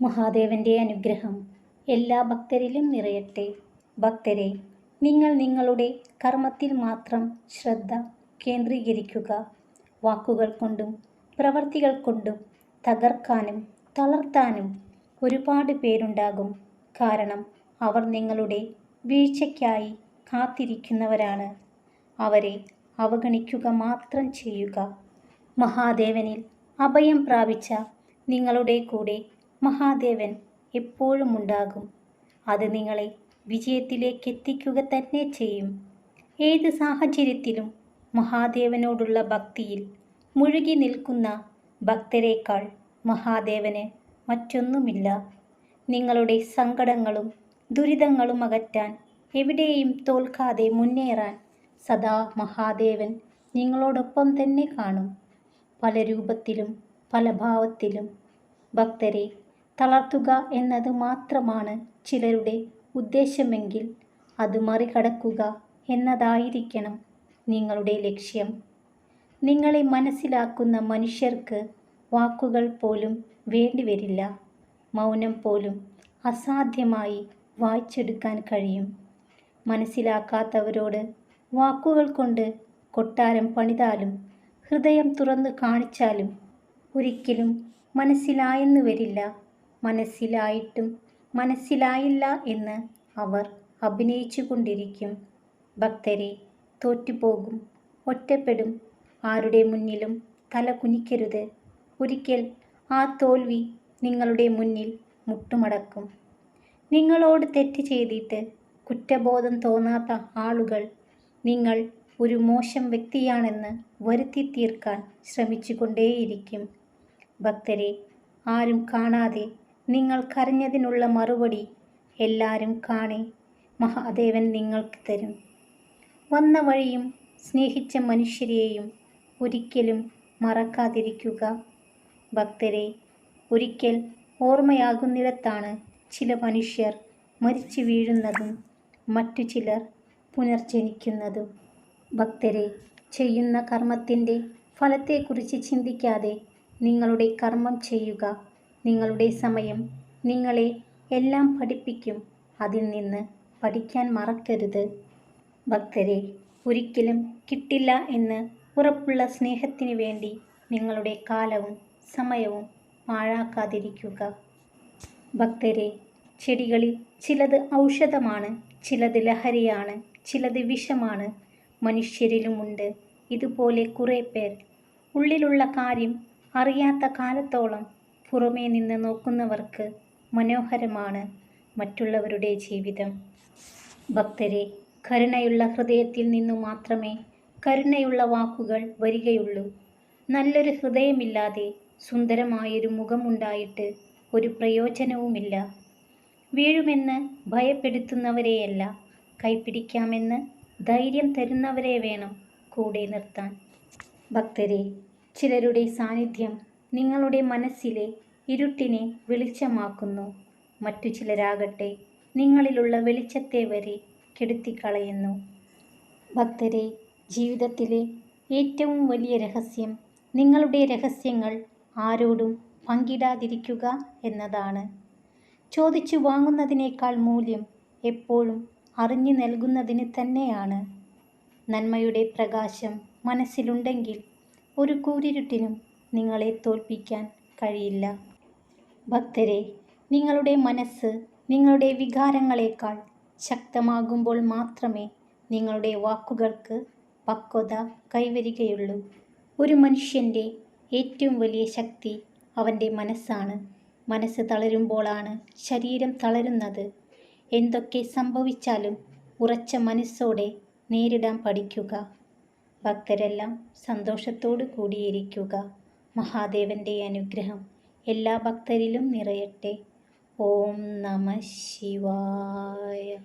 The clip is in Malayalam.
മഹാദേവന്റെ അനുഗ്രഹം എല്ലാ ഭക്തരിലും നിറയട്ടെ. ഭക്തരെ നിങ്ങൾ നിങ്ങളുടെ കർമ്മത്തിൽ മാത്രം ശ്രദ്ധ കേന്ദ്രീകരിക്കുക. വാക്കുകൾ കൊണ്ടും പ്രവർത്തികൾ കൊണ്ടും തകർക്കാനും തളർത്താനും ഒരുപാട് പേരുണ്ടാകും. കാരണം അവർ നിങ്ങളുടെ വീഴ്ചയ്ക്കായി കാത്തിരിക്കുന്നവരാണ്. അവരെ അവഗണിക്കുക മാത്രം ചെയ്യുക. മഹാദേവനിൽ അഭയം പ്രാപിച്ച നിങ്ങളുടെ കൂടെ മഹാദേവൻ എപ്പോഴും ഉണ്ടാകും അത് നിങ്ങളെ വിജയത്തിലേക്ക് എത്തിക്കുക തന്നെ ചെയ്യും. ഏത് സാഹചര്യത്തിലും മഹാദേവനോടുള്ള ഭക്തിയിൽ മുഴുകി നിൽക്കുന്ന ഭക്തരേക്കാൾ മഹാദേവന് മറ്റൊന്നുമില്ല. നിങ്ങളുടെ സങ്കടങ്ങളും ദുരിതങ്ങളും അകറ്റാൻ എവിടെയും തോൽക്കാതെ മുന്നേറാൻ സദാ മഹാദേവൻ നിങ്ങളോടൊപ്പം തന്നെ കാണും. പല രൂപത്തിലും പല ഭാവത്തിലും ഭക്തരെ തളർത്തുക എന്നത് മാത്രമാണ് ചിലരുടെ ഉദ്ദേശമെങ്കിൽ അത് മറികടക്കുക എന്നതായിരിക്കണം നിങ്ങളുടെ ലക്ഷ്യം. നിങ്ങളെ മനസ്സിലാക്കുന്ന മനുഷ്യർക്ക് വാക്കുകൾ പോലും വേണ്ടിവരില്ല. മൗനം പോലും അസാധ്യമായി വായിച്ചെടുക്കാൻ കഴിയും. മനസ്സിലാക്കാത്തവരോട് വാക്കുകൾ കൊണ്ട് കൊട്ടാരം പണിതാലും ഹൃദയം തുറന്ന് കാണിച്ചാലും ഒരിക്കലും മനസ്സിലായെന്ന് വരില്ല. മനസ്സിലായിട്ടും മനസ്സിലായില്ല എന്ന് അവർ അഭിനയിച്ചു കൊണ്ടിരിക്കും ഭക്തരെ തോറ്റുപോകും ഒറ്റപ്പെടും. ആരുടെ മുന്നിലും തല കുനിക്കരുത്. ഒരിക്കൽ ആ തോൽവി നിങ്ങളുടെ മുന്നിൽ മുട്ടുമടക്കും. നിങ്ങളോട് തെറ്റ് ചെയ്തിട്ട് കുറ്റബോധം തോന്നാത്ത ആളുകൾ നിങ്ങൾ ഒരു മോശം വ്യക്തിയാണെന്ന് വരുത്തി തീർക്കാൻ ശ്രമിച്ചുകൊണ്ടേയിരിക്കും. ഭക്തരെ ആരും കാണാതെ നിങ്ങൾ കരഞ്ഞതിനുള്ള മറുപടി എല്ലാവരും കാണെ. മഹാദേവൻ നിങ്ങൾക്ക് തരും. വന്ന വഴിയും സ്നേഹിച്ച മനുഷ്യരെയും ഒരിക്കലും മറക്കാതിരിക്കുക. ഭക്തരെ ഒരിക്കൽ ഓർമ്മയാകുന്നിടത്താണ് ചില മനുഷ്യർ മരിച്ചു വീഴുന്നതും മറ്റു ചിലർ പുനർജനിക്കുന്നതും. ഭക്തരെ ചെയ്യുന്ന കർമ്മത്തിന്റെ ഫലത്തെക്കുറിച്ച് ചിന്തിക്കാതെ നിങ്ങളുടെ കർമ്മം ചെയ്യുക. നിങ്ങളുടെ സമയം നിങ്ങളെ എല്ലാം പഠിപ്പിക്കും. അതിൽ നിന്ന് പഠിക്കാൻ മറക്കരുത്. ഭക്തരെ ഒരിക്കലും കിട്ടില്ല എന്ന് ഉറപ്പുള്ള സ്നേഹത്തിന് വേണ്ടി നിങ്ങളുടെ കാലവും സമയവും പാഴാക്കാതിരിക്കുക. ഭക്തരെ ചെടികളിൽ ചിലത് ഔഷധമാണ് ചിലത് ലഹരിയാണ് ചിലത് വിഷമാണ്. മനുഷ്യരിലുമുണ്ട്. ഇതുപോലെ കുറേ പേർ. ഉള്ളിലുള്ള കാര്യം അറിയാത്ത കാലത്തോളം പുറമേ നിന്ന് നോക്കുന്നവർക്ക് മനോഹരമാണ് മറ്റുള്ളവരുടെ ജീവിതം. ഭക്തരെ കരുണയുള്ള ഹൃദയത്തിൽ നിന്നു മാത്രമേ കരുണയുള്ള വാക്കുകൾ വരികയുള്ളൂ. നല്ലൊരു ഹൃദയമില്ലാതെ സുന്ദരമായൊരു മുഖമുണ്ടായിട്ട് ഒരു പ്രയോജനവുമില്ല. വീഴുമെന്ന് ഭയപ്പെടുത്തുന്നവരെയല്ല കൈപ്പിടിക്കാമെന്ന് ധൈര്യം തരുന്നവരെ വേണം കൂടെ നിർത്താൻ. ഭക്തരെ ചിലരുടെ സാന്നിധ്യം നിങ്ങളുടെ മനസ്സിലെ ഇരുട്ടിനെ വെളിച്ചമാക്കുന്നു. മറ്റു ചിലരാകട്ടെ നിങ്ങളിലുള്ള വെളിച്ചത്തെ വരെ കെടുത്തിക്കളയുന്നു. ഭക്തരെ ജീവിതത്തിലെ ഏറ്റവും വലിയ രഹസ്യം നിങ്ങളുടെ രഹസ്യങ്ങൾ ആരോടും പങ്കിടാതിരിക്കുക എന്നതാണ്. ചോദിച്ചു വാങ്ങുന്നതിനേക്കാൾ മൂല്യം എപ്പോഴും അറിഞ്ഞു നൽകുന്നതിന് തന്നെയാണ്. നന്മയുടെ പ്രകാശം മനസ്സിലുണ്ടെങ്കിൽ ഒരു കൂരിരുട്ടിനും നിങ്ങളെ തോൽപ്പിക്കാൻ കഴിയില്ല. ഭക്തരെ നിങ്ങളുടെ മനസ്സ് നിങ്ങളുടെ വികാരങ്ങളെക്കാൾ ശക്തമാകുമ്പോൾ മാത്രമേ നിങ്ങളുടെ വാക്കുകൾക്ക് പക്വത കൈവരികയുള്ളൂ. ഒരു മനുഷ്യന്റെ ഏറ്റവും വലിയ ശക്തി അവന്റെ മനസ്സാണ്. മനസ്സ് തളരുമ്പോളാണ് ശരീരം തളരുന്നത്. എന്തൊക്കെ സംഭവിച്ചാലും ഉറച്ച മനസ്സോടെ നേരിടാൻ പഠിക്കുക. ഭക്തരെല്ലാം സന്തോഷത്തോടു കൂടിയിരിക്കുക. മഹാദേവന്റെ അനുഗ്രഹം എല്ലാ ഭക്തരിലും നിറയട്ടെ. ഓം നമ ശിവായ.